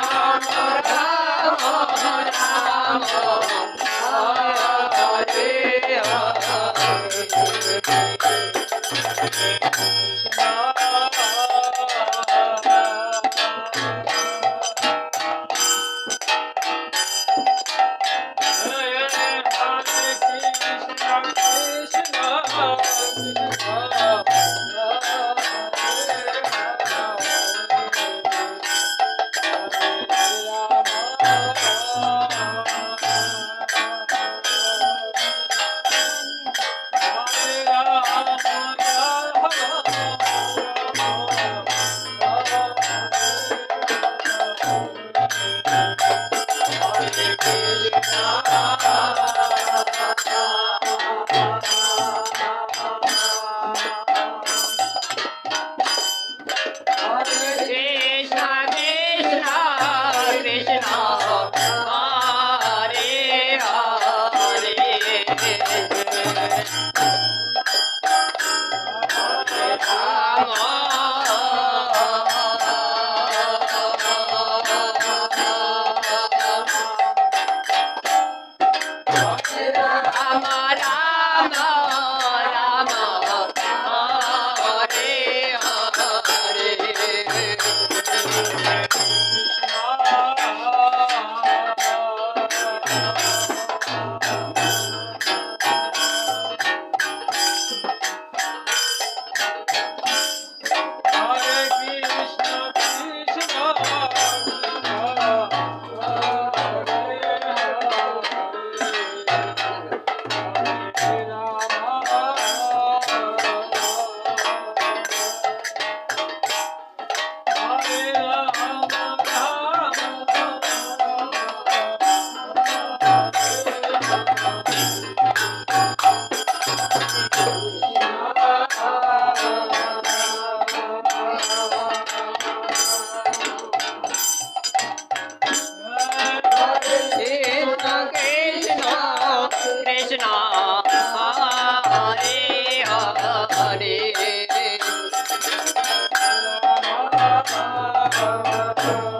Krishna Ram Ram Amen. Música